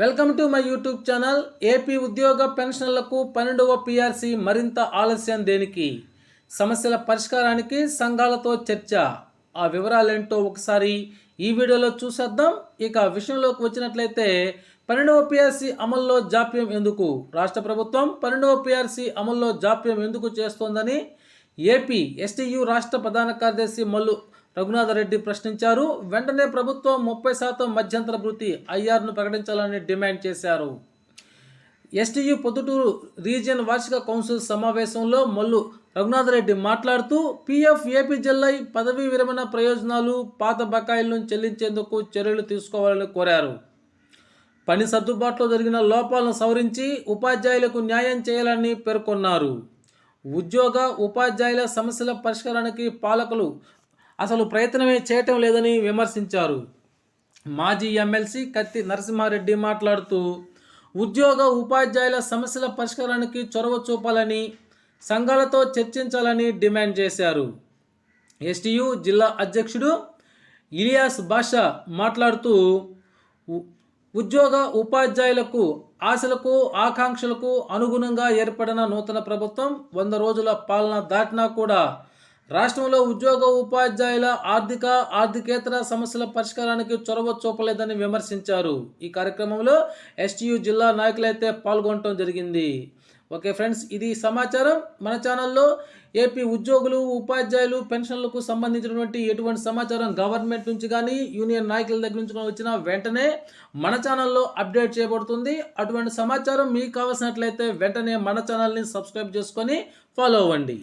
Welcome to my YouTube channel. AP ఉద్యోగ పెన్షన్లకు పన్నెండవ పిఆర్సి మరింత ఆలస్యం దేనికి? సమస్యల పరిష్కారానికి సంఘాలతో చర్చ. ఆ వివరాలేంటో ఒకసారి ఈ వీడియోలో చూసేద్దాం. ఇక విషయంలోకి వచ్చినట్లయితే పన్నెండవ పిఆర్సీ అమల్లో జాప్యం ఎందుకు? రాష్ట్ర ప్రభుత్వం పన్నెండవ పిఆర్సీ అమల్లో జాప్యం ఎందుకు చేస్తోందని ఏపీ ఎస్టీయు రాష్ట్ర ప్రధాన కార్యదర్శి మల్లు రఘునాథరెడ్డి ప్రశ్నించారు. వెంటనే ప్రభుత్వం ముప్పై శాతం మధ్యంతర భృతి ఐఆర్ను ప్రకటించాలని డిమాండ్ చేశారు. ఎస్టీయు పొద్దుటూరు రీజియన్ వార్షిక కౌన్సిల్ సమావేశంలో మల్లు రఘునాథరెడ్డి మాట్లాడుతూ పీఎఫ్ ఏపీ జిల్లా పదవీ విరమణ ప్రయోజనాలు పాత బకాయిలను చెల్లించేందుకు చర్యలు తీసుకోవాలని కోరారు. పని సర్దుబాటులో జరిగిన లోపాలను సవరించి ఉపాధ్యాయులకు న్యాయం చేయాలని పేర్కొన్నారు. ఉద్యోగ ఉపాధ్యాయుల సమస్యల పరిష్కారానికి పాలకులు అసలు ప్రయత్నమే చేయటం లేదని విమర్శించారు. మాజీ ఎమ్మెల్సీ కత్తి నరసింహారెడ్డి మాట్లాడుతూ ఉద్యోగ ఉపాధ్యాయుల సమస్యల పరిష్కారానికి చొరవ చూపాలని సంఘాలతో చర్చించాలని డిమాండ్ చేశారు. ఎస్టీయు జిల్లా అధ్యక్షుడు ఇలియాస్ బాషా మాట్లాడుతూ ఉ- ఉద్యోగ ఉపాధ్యాయులకు ఆశలకు ఆకాంక్షలకు అనుగుణంగా ఏర్పడిన నూతన ప్రభుత్వం వంద రోజుల పాలన దాటినా కూడా రాష్ట్రంలో ఉద్యోగ ఉపాధ్యాయుల ఆర్థిక ఆర్థికేతర సమస్యల పరిష్కారానికి చొరవ చూపలేదని విమర్శించారు. ఈ కార్యక్రమంలో ఎస్టీయు జిల్లా నాయకులైతే పాల్గొనడం జరిగింది. ఓకే ఫ్రెండ్స్ ఇది సమాచారం. మన ఛానల్లో ఏపీ ఉద్యోగులు ఉపాధ్యాయులు పెన్షన్లకు సంబంధించినటువంటి ఎటువంటి సమాచారం గవర్నమెంట్ నుంచి కానీ యూనియన్ నాయకుల దగ్గర నుంచి కానీ వచ్చినా వెంటనే మన ఛానల్లో అప్డేట్ చేయబడుతుంది. అటువంటి సమాచారం మీకు కావాల్సినట్లయితే వెంటనే మన ఛానల్ని సబ్స్క్రైబ్ చేసుకొని ఫాలో అవ్వండి.